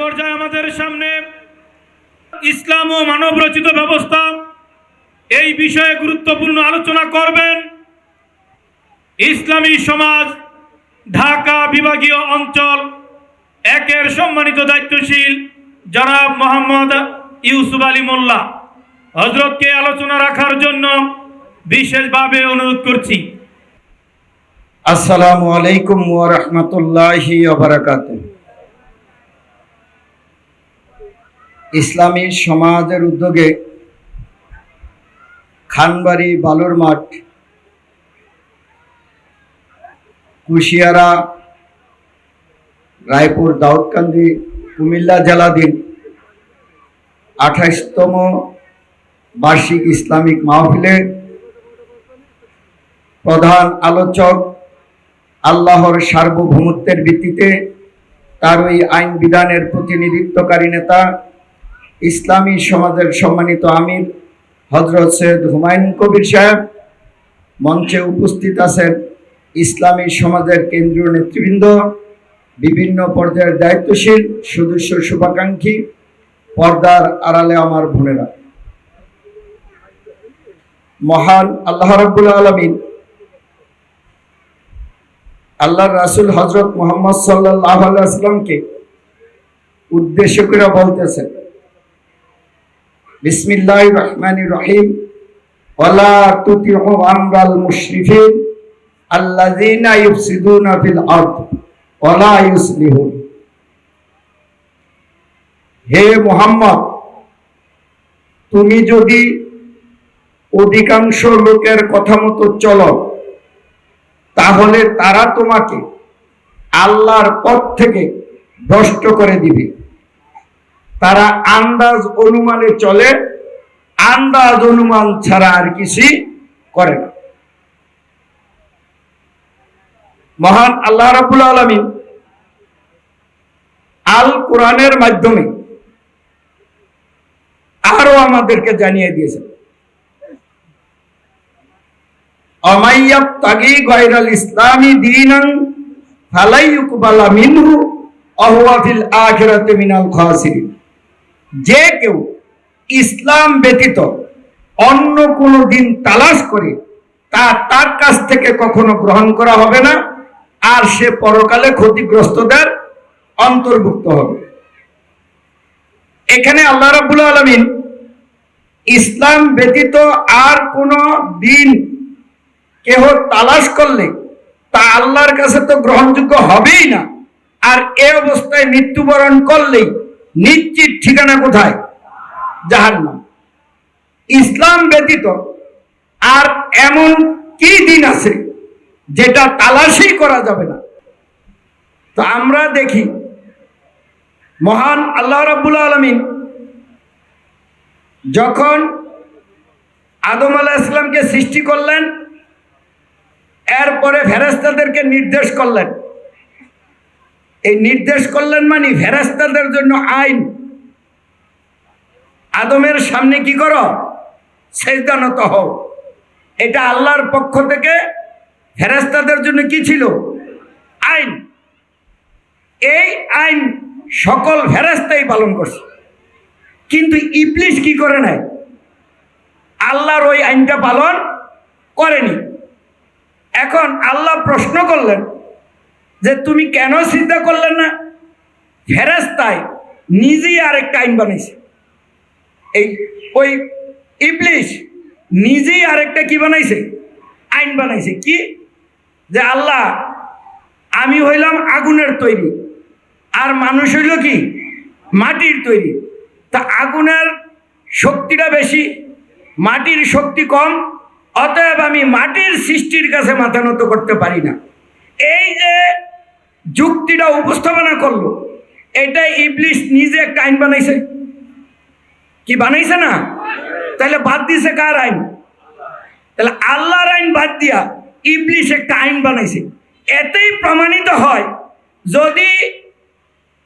পর্যায়ে আমাদের সামনে ইসলাম ও মানব রচিত ব্যবস্থা এই বিষয়ে গুরুত্বপূর্ণ আলোচনা করবেন ইসলামী সমাজ ঢাকা বিভাগীয় অঞ্চল একের সম্মানিত দায়িত্বশীল জনাব মোহাম্মদ ইউসুফ আলী মোল্লা। হজরতকে আলোচনা রাখার জন্য বিশেষভাবে অনুরোধ করছি। আসসালামু আলাইকুম ওয়া বারাকাতুহু। ইসলামী সমাজের উদ্যোগে খানবাড়ি বালুর মাঠ, কুশিয়ারা, রায়পুর, দাউদকান্দি, কুমিল্লা জেলাধীন আঠাশতম বার্ষিক ইসলামিক মাহফিলে প্রধান আলোচক আল্লাহর সার্বভৌমত্বের ভিত্তিতে তার ওই আইন বিধানের প্রতিনিধিত্বকারী নেতা ইসলামী সমাজের সম্মানিত আমির হজরত সৈয়দ হুমায়ুন কবির সাহেব মঞ্চে উপস্থিত আছেন ইসলামী সমাজের কেন্দ্রীয় নেতৃবৃন্দ, বিভিন্ন পর্যায়ের দায়িত্বশীল সদস্য শুভাকাঙ্ক্ষী, পর্দার আড়ালে আমার বোনেরা। মহান আল্লাহ রাব্বুল আলমিন আল্লাহর রাসুল হজরত মোহাম্মদ সাল্লাহ আল্লাহ আসলামকে উদ্দেশ্য করে বলতেছেন বিসমিল্লাহ রহমান রহিম। হে মোহাম্মদ, তুমি যদি অধিকাংশ লোকের কথা মতো চলো, তাহলে তারা তোমাকে আল্লাহর পথ থেকে ভ্রষ্ট করে দিবে। তারা আন্দাজ অনুমানে চলে, আন্দাজ অনুমান ছাড়া আর কিছুই করে না। মহান আল্লাহ রাবুল আলমিন আল কোরআনের মাধ্যমে আরও আমাদেরকে জানিয়ে দিয়েছেন। অমাইয়াব তাগি গয়রাল ইসলামী দিনান ফালাই ইউকবালা মিনহু অহুয়া ফিল আখিরাতে মিনাল খাসিরিন। যে কেউ ইসলাম ব্যতীত অন্য কোনো দিন তালাশ করে তা তার কাছ থেকে কখনো গ্রহণ করা হবে না, আর সে পরকালে ক্ষতিগ্রস্তদের অন্তর্ভুক্ত হবে। এখানে আল্লাহ রাবুল আলমিন ইসলাম ব্যতীত আর কোনো দিন কেহ তালাশ করলে তা আল্লাহর কাছে তো গ্রহণযোগ্য হবেই না, আর এ অবস্থায় মৃত্যুবরণ করলেই নিশ্চিত ঠিকানা কোথায়? জাহান্নাম। ইসলাম ব্যতীত আর এমন কি দিন আছে যেটা তালাশই করা যাবে না? তো আমরা দেখি, মহান আল্লাহ রাব্বুল আলমিন যখন আদম আলাহ ইসলামকে সৃষ্টি করলেন, এরপরে ফেরেস্তাদেরকে নির্দেশ করলেন এই নির্দেশ করলেন মানে ফেরাস্তাদের জন্য আইন। আদমের সামনে কি করো? সেজদানত হও। এটা আল্লাহর পক্ষ থেকে ফেরাস্তাদের জন্য কি ছিল? আইন। এই আইন সকল ফেরেস্তাই পালন করছে। কিন্তু ইবলিশ কি করে নাই? আল্লাহর ওই আইনটা পালন করেনি। এখন আল্লাহ প্রশ্ন করলেন যে তুমি কেন চিন্তা করলে না? ফেরাস্তায় নিজেই আরেকটা আইন বানাইছে। এই ওই ইবলিশ নিজেই আরেকটা কি বানাইছে? আইন বানাইছে। কি? যে আল্লাহ, আমি হইলাম আগুনের তৈরি। আর মানুষ হইল কি? মাটির তৈরি। তা আগুনের শক্তিটা বেশি, মাটির শক্তি কম, অতএব আমি মাটির সৃষ্টির কাছে মাথা নত করতে পারি না। এই যে যুক্তিটা উপস্থাপনা করল। এটা ইবলিশ নিজে একটা আইন বানাইছে। কি বানাইছে না? তাহলে বাদ দিছে কার আইন? তাহলে আল্লাহর আইন বাদ দিয়া ইবলিশ একটা আইন বানাইছে। এতেই প্রমাণিত হয়, যদি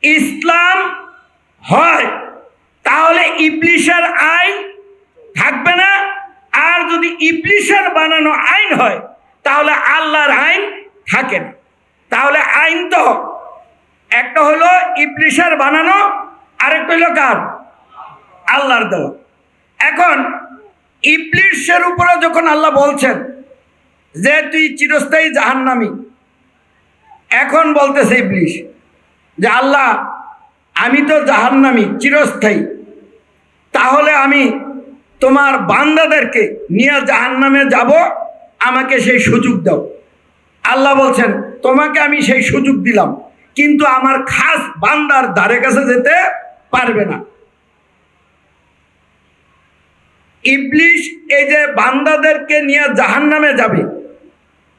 ইসলাম হয়, তাহলে ইবলিশের আইন থাকবে না। আর যদি ইবলিশের বানানো আইন হয়, তাহলে আল্লাহর আইন থাকে না। তাহলে আইন তো। একটা হলো ইবলিশের বানানো, আরেকটা হলো কার আল্লাহর দেওয়া। এখন ইবলিশের উপরে যখন আল্লাহ বলছেন যে তুই চিরস্থায়ী জাহান্নামী, এখন বলতেছে ইবলিশ যে, আল্লাহ, আমি তো জাহান্নামী, চিরস্থায়ী। তাহলে আমি তোমার বান্দাদেরকে নিয়ে জাহান্নামে যাব, আমাকে সেই সুযোগ দাও। আল্লাহ বলছেন তোমাকে আমি সেই সুযোগ দিলাম। কিন্তু আমার খাস বান্দার ধারে কাছে যেতে পারবে না। ইবলিশ এই যে বান্দাদেরকে নিয়ে জাহান্নামে যাবে,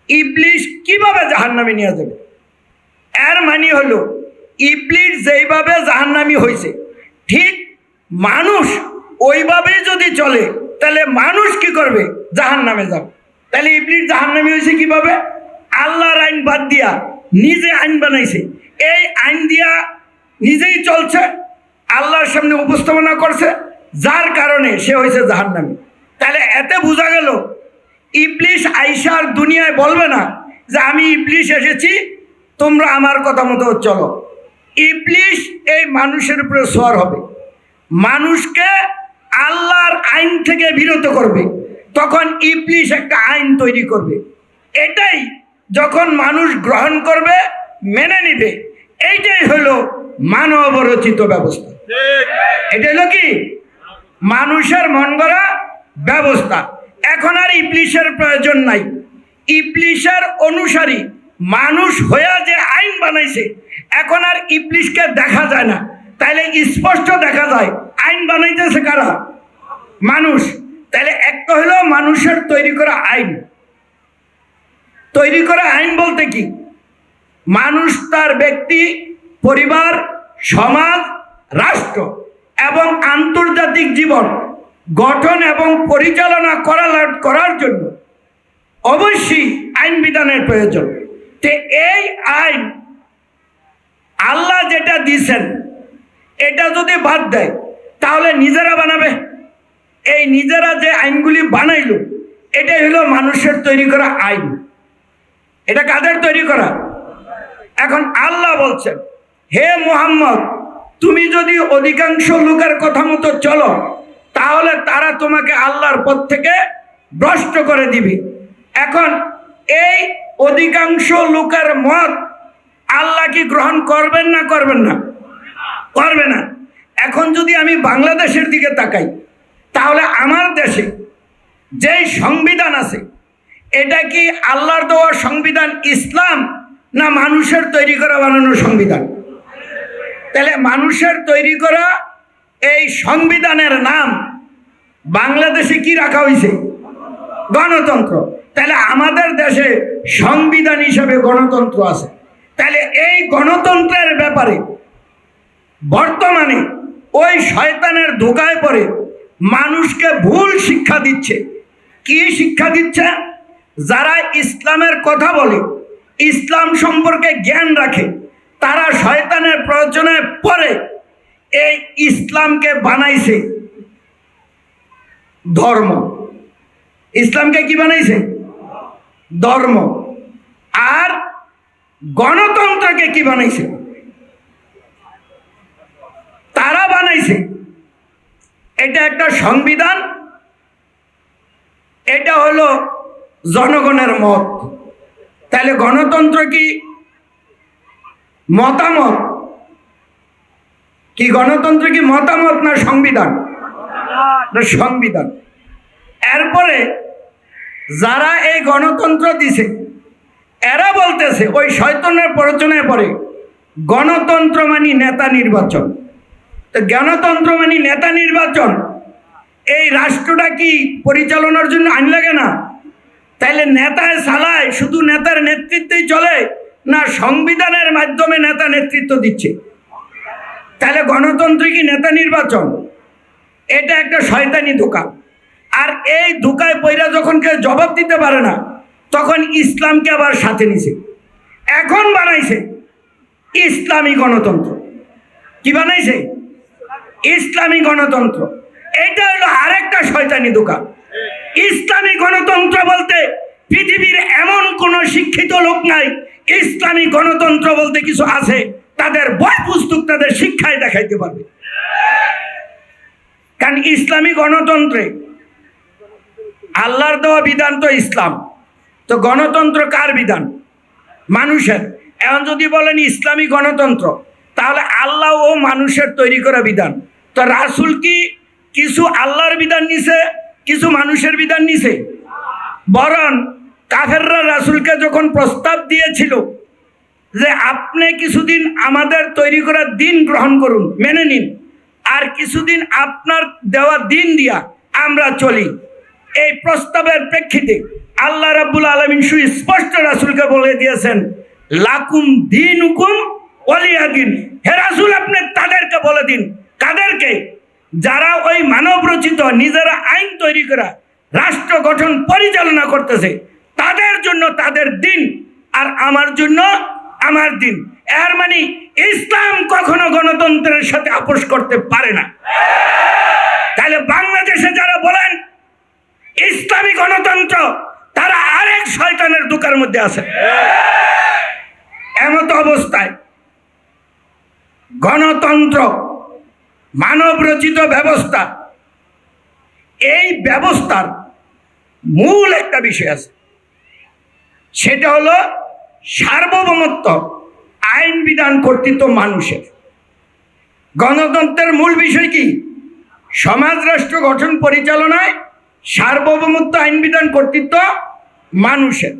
ইবলিশ কীভাবে জাহান্নামে নিয়ে যাবে? এর মানে হলো, ইবলিশ যেইভাবে জাহান্নামি হয়েছে ঠিক মানুষ ওইভাবেই যদি চলে, তাহলে মানুষ কি করবে? জাহান্নামে যাবে। তাহলে ইবলিশ জাহান্নামি হয়েছে কীভাবে? আল্লাহর আইন বাদ দিয়া নিজে আইন বানাইছে। এই আইন দিয়া নিজেই চলছে, আল্লাহর সামনে উপস্থাপনা করছে, যার কারণে সে হয়েছে জাহান্নামি। তাহলে এতে বোঝা গেল ইবলিশ আইসার দুনিয়ায় বলবে না যে আমি ইবলিশ এসেছি, তোমরা আমার কথা মতো চলো। ইবলিশ এই মানুষের উপরে সোয়ার হবে। মানুষকে আল্লাহর আইন থেকে বিরত করবে। তখন ইবলিশ একটা আইন তৈরি করবে। এটাই যখন মানুষ গ্রহণ করবে মেনে নিবে। এইটাই হলো মানব রচিত ব্যবস্থা এটা হলো কি? মানুষের মন গড়া ব্যবস্থা। এখন আর ইবলিশের প্রয়োজন নাই। ইবলিশের অনুসারী মানুষ হইয়া যে আইন বানাইছে এখন আর ইবলিশকে দেখা যায় না। তাইলে স্পষ্ট দেখা যায় আইন বানাইতেছে কারা? মানুষ। তাহলে একটা হলো মানুষের তৈরি করা আইন। তৈরি করা আইন বলতে কি? মানুষ তার ব্যক্তি, পরিবার, সমাজ, রাষ্ট্র এবং আন্তর্জাতিক জীবন গঠন এবং পরিচালনা করা করার জন্য অবশ্যই আইন বিধানের প্রয়োজন। তে এই আইন আল্লাহ যেটা দিয়েছেন, এটা যদি বাদ দেয়, তাহলে নিজেরা বানাবে। এই নিজেরা যে আইনগুলি বানাইল, এটাই হলো মানুষের তৈরি করা আইন। এটা কাদের তৈরি করা? এখন আল্লাহ বলছেন, হে মোহাম্মদ, তুমি যদি অধিকাংশ লোকের কথা মতো চলো, তাহলে তারা তোমাকে আল্লাহর পথ থেকে ভ্রষ্ট করে দিবে। এখন এই অধিকাংশ লোকের মত আল্লাহ কি গ্রহণ করবেন না করবেন না? করবে না। এখন যদি আমি বাংলাদেশের দিকে তাকাই, তাহলে আমার দেশে যেই সংবিধান আছে এটা কি আল্লাহর দেওয়া সংবিধান ইসলাম না মানুষের তৈরি করা বানানো সংবিধান? তাহলে মানুষের তৈরি করা এই সংবিধানের নাম বাংলাদেশে কি রাখা হয়েছে গণতন্ত্র। তাহলে আমাদের দেশে সংবিধান হিসাবে গণতন্ত্র আছে। তাহলে এই গণতন্ত্রের ব্যাপারে বর্তমানে ওই শয়তানের ধোকায় পড়ে মানুষকে ভুল শিক্ষা দিচ্ছে। কি শিক্ষা দিচ্ছে? যারা ইসলামের কথা বলে, ইসলাম সম্পর্কে জ্ঞান রাখে, তারা শয়তানের প্রয়োজনে পরে এই ইসলামকে বানাইছে ধর্ম। ইসলামকে কি বানাইছে? ধর্ম। আর গণতন্ত্রকে কি বানাইছে? তারা বানাইছে। এটা একটা সংবিধান, এটা হলো জনগণের মত। তাহলে গণতন্ত্র কি মতামত? কি গণতন্ত্র কি মতামত না সংবিধান? না সংবিধান। এরপরে যারা এই গণতন্ত্র দিছে, এরা বলতেছে ওই শয়তনের প্ররোচনায় পরে গণতন্ত্র মানি নেতা নির্বাচন। তো গণতন্ত্র মানি নেতা নির্বাচন, এই রাষ্ট্রটা কি পরিচালনার জন্য আইন লাগে না? তাইলে নেতায় সালায় শুধু নেতার নেতৃত্বেই চলে না সংবিধানের মাধ্যমে নেতা নেতৃত্ব দিচ্ছে? তাহলে গণতন্ত্র কি নেতা নির্বাচন? এটা একটা শয়তানি ধোকা। আর এই ধোকায় পইরা যখন কেউ জবাব দিতে পারে না, তখন ইসলামকে আবার সাথে নিছে। এখন বানাইছে ইসলামী গণতন্ত্র। কি বানাইছে? ইসলামী গণতন্ত্র। এটা হলো আরেকটা শয়তানি দোকান ইসলামী গণতন্ত্র বলতে পৃথিবীর এমন কোন শিক্ষিত লোক নাই, ইসলামী গণতন্ত্র বলতে কিছু আছে, তাদের বই পুস্তক তাদের শিক্ষায় দেখাইতে পারবে। কারণ ইসলামী গণতন্ত্রে আল্লাহর দেওয়া বিধান তো ইসলাম। তো গণতন্ত্র কার বিধান? মানুষের। এখন যদি বলেন ইসলামী গণতন্ত্র, তাহলে আল্লাহ ও মানুষের তৈরি করা বিধান। তো রাসুল কি কিছু আল্লাহর বিধান নিছে? কিছু মানুষের বিধান নিছে। বরং কাফেররা রাসুলকে যখন প্রস্তাব দিয়েছিল যে আপনি কিছুদিন আমাদের তৈরি করা দিন গ্রহণ করুন, মেনে নিন, আর কিছুদিন আপনার দেওয়া দিন দিয়া আমরা চলি, এই প্রস্তাবের প্রেক্ষিতে আল্লাহ রাব্বুল আলমিন সুস্পষ্ট রাসুলকে বলে দিয়েছেন, লাকুম দিন হুকুম অলিয়াদিন হে রাসুল, আপনি তাদেরকে বলে দিন। কাদেরকে? যারা ওই মানব রচিত নিজেরা আইন তৈরি করা রাষ্ট্র গঠন পরিচালনা করতেছে, তাদের জন্য তাদের দিন আর আমার জন্য আমার দিন। এর মানে ইসলাম কখনো গণতন্ত্রের সাথে আপোষ করতে পারে না। তাহলে বাংলাদেশে যারা বলেন, ইসলামী গণতন্ত্র, তারা আরেক শয়তানের দোকার মধ্যে আছে। এমত অবস্থায় গণতন্ত্র মানব রচিত ব্যবস্থা। এই ব্যবস্থার মূল একটা বিষয় আছে। সেটা হলো সার্বভৌমত্ব আইন বিধান কর্তৃত্ব মানুষের। গণতন্ত্রের মূল বিষয় কি? সমাজ রাষ্ট্র গঠন পরিচালনায় সার্বভৌমত্ব আইন বিধান কর্তৃত্ব মানুষের।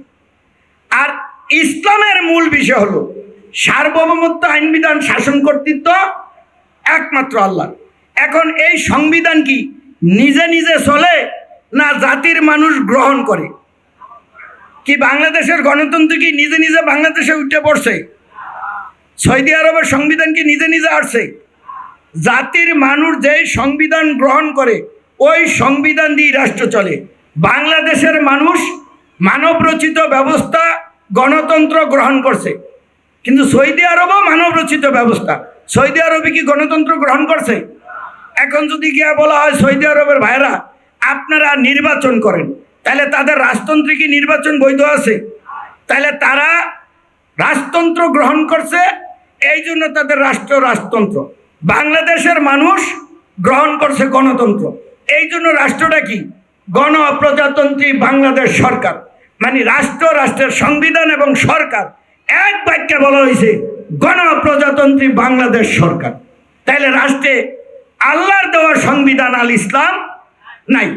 আর ইসলামের মূল বিষয় হলো সার্বভৌমত্ব আইন বিধান শাসন কর্তৃত্ব একমাত্র আল্লাহ। এখন এই সংবিধান কি নিজে নিজে চলে না জাতির মানুষ গ্রহণ করে? কি বাংলাদেশের গণতন্ত্র কি নিজে নিজে বাংলাদেশে উঠে পড়ছে? সৌদি আরবের সংবিধান কি নিজে নিজে আসছে? জাতির মানুষ যেই সংবিধান গ্রহণ করে, ওই সংবিধান দিয়ে রাষ্ট্র চলে। বাংলাদেশের মানুষ মানব রচিত ব্যবস্থা গণতন্ত্র গ্রহণ করছে। কিন্তু সৌদি আরবও মানবরচিত ব্যবস্থা। সৌদি আরবে কি গণতন্ত্র গ্রহণ করছে? এখন যদি গিয়া বলা হয় সৌদি আরবের ভাইরা আপনারা নির্বাচন করেন। তাহলে তাদের রাজতন্ত্রে কি নির্বাচন বৈধ আছে? তাহলে তারা রাজতন্ত্র গ্রহণ করছে, এই জন্য তাদের রাষ্ট্র রাজতন্ত্র। বাংলাদেশের মানুষ গ্রহণ করছে গণতন্ত্র। এই জন্য রাষ্ট্রটা কি? গণপ্রজাতন্ত্রী বাংলাদেশ সরকার। মানে রাষ্ট্র, রাষ্ট্রের সংবিধান এবং সরকার। এক বাক্যে বলা হয়েছে গণপ্রজাতন্ত্রী বাংলাদেশ সরকার। তাইলে রাষ্ট্রে আল্লাহর দেওয়া সংবিধান আল ইসলাম নাই।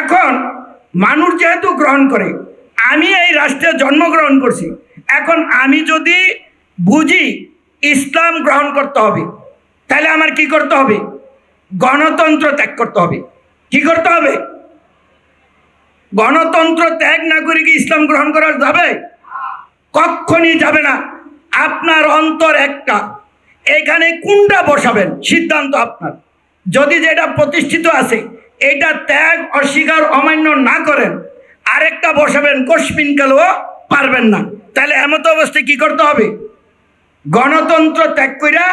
এখন মানুষ যেহেতু গ্রহণ করে, আমি এই রাষ্ট্রে জন্মগ্রহণ করছি, এখন আমি যদি বুঝি ইসলাম গ্রহণ করতে হবে তাহলে আমার কি করতে হবে? গণতন্ত্র ত্যাগ করতে হবে। কি করতে হবে? গণতন্ত্র ত্যাগ না করে কি ইসলাম গ্রহণ করা যাবে? কখনই যাবে না। আপনার অন্তর একটা। এখানে কোনটা বসাবেন? সিদ্ধান্ত আপনার। যদি যেটা প্রতিষ্ঠিত আছে, এটা ত্যাগ, অস্বীকার, অমান্য না করেন, আরেকটা বসাবেন, কশ্মিন কালেও পারবেন না। তাহলে এমত অবস্থায় কি করতে হবে? গণতন্ত্র ত্যাগ কইরা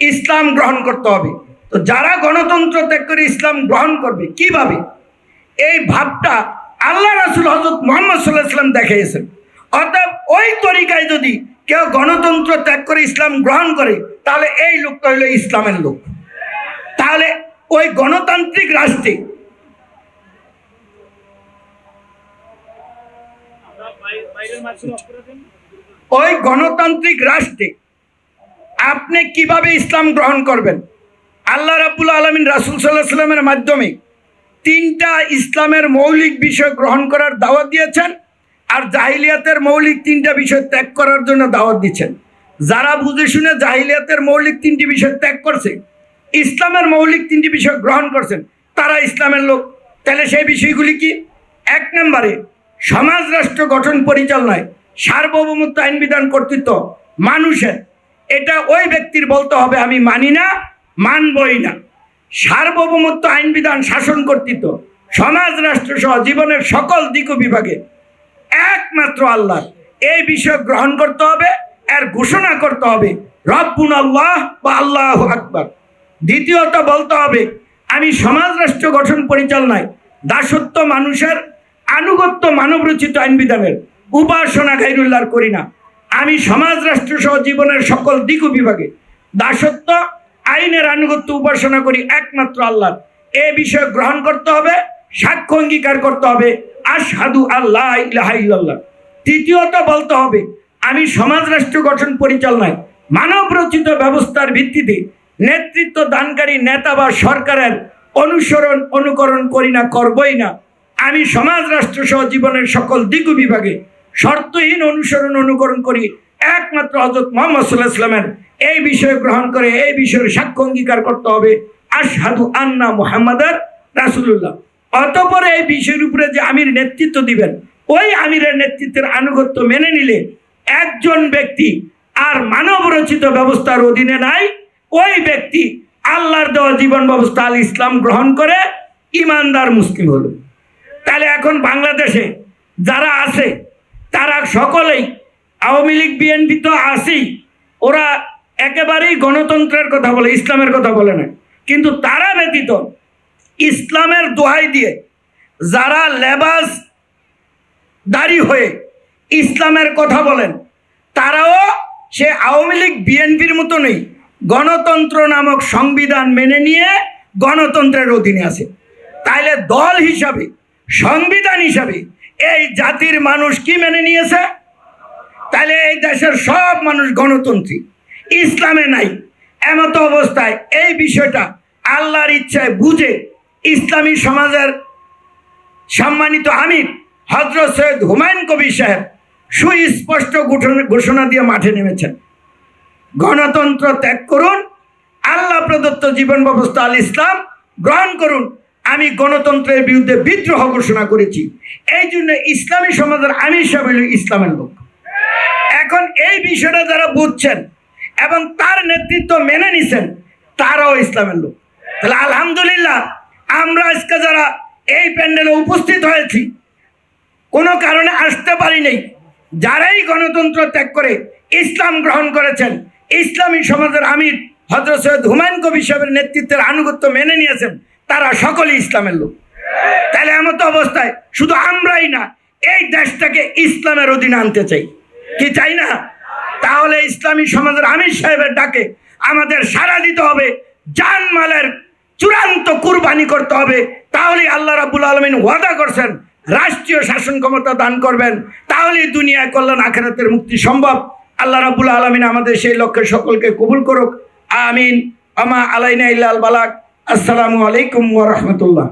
ইসলাম গ্রহণ করতে হবে। তো যারা গণতন্ত্র ত্যাগ করে ইসলাম গ্রহণ করবে, কীভাবে? এই ভাবটা আল্লাহ রাসুল হজরত মোহাম্মদ সাল্লাহ সাল্লাম দেখিয়েছেন অর্থাৎ ওই তরিকায় যদি কেউ গণতন্ত্র ত্যাগ করে ইসলাম গ্রহণ করে, তাহলে এই লোকটা হলো ইসলামের লোক। তাহলে ওই গণতান্ত্রিক রাষ্ট্রে ওই গণতান্ত্রিক রাষ্ট্রে আপনি কীভাবে ইসলাম গ্রহণ করবেন? আল্লাহ রাবুল আলমিন রাসুল সাল্লাহ সাল্লামের মাধ্যমে তিনটা ইসলামের মৌলিক বিষয় গ্রহণ করার দাওয়াত দিয়েছেন। আর জাহিলিয়াতের মৌলিক তিনটা বিষয় ত্যাগ করার জন্য দাওয়াত দিচ্ছেন। যারা বুঝে শুনে জাহিলিয়াতের মৌলিক তিনটি বিষয় ত্যাগ করছে, ইসলামের মৌলিক তিনটি বিষয় গ্রহণ করছেন, তারা ইসলামের লোক। তাহলে সেই বিষয়গুলি কি? এক নম্বরে, সমাজ রাষ্ট্র গঠন পরিচালনায় সার্বভৌমত্ব আইন বিধান কর্তৃত্ব মানুষের। এটা ওই ব্যক্তির বলতে হবে, আমি মানি না, মানবই না। সার্বভৌমত্ব আইন বিধান শাসন কর্তৃত্ব সমাজ রাষ্ট্র সহ জীবনের সকল দিক বিভাগে একমাত্র আল্লাহ। এই বিষয় গ্রহণ করতে হবে, এর ঘোষণা করতে হবে। রব্বুন আল্লাহ বা আল্লাহ আকবার। দ্বিতীয়ত বলতে হবে, আমি সমাজ রাষ্ট্র গঠন পরিচালনায় দাসত্ব মানুষের আনুগত্য মানব রচিত আইন বিধানের উপাসনা গাইরুল্লাহর করি না। আমি সমাজ রাষ্ট্র সহ জীবনের সকল দিক বিভাগে দাসত্ব, আইনের আনুগত্য উপাসনা করি একমাত্র আল্লাহ এ বিষয় গ্রহণ করতে হবে, সাক্ষ্য অঙ্গীকার করতে হবে। আশহাদু আল্লাহ ইলাহা তৃতীয়ত বলতে হবে, আমি সমাজ রাষ্ট্র গঠন পরিচালনায় মানব রচিত ব্যবস্থার ভিত্তিতে নেতৃত্ব দানকারী নেতা বা সরকারের অনুসরণ, অনুকরণ করি না, করবই না। আমি সমাজ রাষ্ট্র সহ জীবনের সকল দিক বিভাগে শর্তহীন অনুসরণ, অনুকরণ করি। একমাত্র হজরত মোহাম্মদ সাল্লাহ ইসলামের এই বিষয়ে গ্রহণ করে, এই বিষয়ের সাক্ষ্য অঙ্গীকার করতে হবে, আশহাদু আন্না মুহাম্মাদার রাসূলুল্লাহ। অতপর এই বিষয়ের উপরে যে আমির নেতৃত্ব দিবেন, ওই আমিরের নেতৃত্বের আনুগত্য মেনে নিলে একজন ব্যক্তি আর মানব রচিত ব্যবস্থার অধীনে নাই, ওই ব্যক্তি আল্লাহর দেওয়া জীবন ব্যবস্থা আল ইসলাম গ্রহণ করে ইমানদার মুসলিম হল। তাহলে এখন বাংলাদেশে যারা আছে, তারা সকলেই আওয়ামী লীগ, বিএনপি তো আছেই, ওরা একেবারেই গণতন্ত্রের কথা বলে, ইসলামের কথা বলে না। কিন্তু তারা ব্যতীত ইসলামের দোহাই দিয়ে যারা লেবাস দাড়ি হয়ে ইসলামের কথা বলেন, তারাও সে আওয়ামী লীগ, বিএনপির মতো নেই, গণতন্ত্র নামক সংবিধান মেনে নিয়ে গণতন্ত্রের অধীনে আছে। তাইলে দল হিসাবে, সংবিধান হিসাবে এই জাতির মানুষ কি মেনে নিয়েছে? তাহলে এই দেশের সব মানুষ গণতন্ত্রী, ইসলামে নাই, এমতো অবস্থায় এই বিষয়টা আল্লাহর ইচ্ছায় বুঝে ইসলামী সমাজের সম্মানিত আমির হজরত সৈয়দ হুমায়ুন কবির সাহেব সুস্পষ্ট ঘোষণা- দিয়ে মাঠে নেমেছেন। গণতন্ত্র ত্যাগ করুন, আল্লাহ প্রদত্ত জীবন ব্যবস্থা আল ইসলাম গ্রহণ করুন। আমি গণতন্ত্রের বিরুদ্ধে বিদ্রোহ ঘোষণা করেছি। এই জন্য ইসলামী সমাজের আমি হিসাবে হলো ইসলামের লোক। এখন এই বিষয়টা যারা বুঝছেন এবং তার নেতৃত্ব মেনে নিছেন, তারাও ইসলামের লোক। তাহলে আলহামদুলিল্লাহ আমরা আজকে যারা এই প্যান্ডেলে উপস্থিত হয়েছি, কোনো কারণে আসতে পারি নাই যারাই গণতন্ত্র ত্যাগ করে ইসলাম গ্রহণ করেছেন, ইসলামী সমাজের আমির হজরত সৈয়দ হুমায়ুন কবির সাহেবের নেতৃত্বের আনুগত্য মেনে নিয়েছেন, তারা সকলেই ইসলামের লোক। তাহলে এমতো অবস্থায় শুধু আমরাই না, এই দেশটাকে ইসলামের অধীনে আনতে চাই। কি চাই না? তাহলে ইসলামী সমাজের আমির সাহেবের ডাকে আমাদের সাড়া দিতে হবে জানমালের চূড়ান্ত কুরবানি করতে হবে তাহলে আল্লাহ রাবুল আলমিন ওয়াদা করছেন, রাষ্ট্রীয় শাসন ক্ষমতা দান করবেন তাহলে দুনিয়ায় কল্যাণ আখেরাতের মুক্তি সম্ভব। আল্লাহ রাবুল আলমিন আমাদের সেই লক্ষ্যে সকলকে কবুল করুক। আমিন। আমা আলাইনা ইল্লাল বালাক আসসালামু আলাইকুম ওয়া রাহমাতুল্লাহ।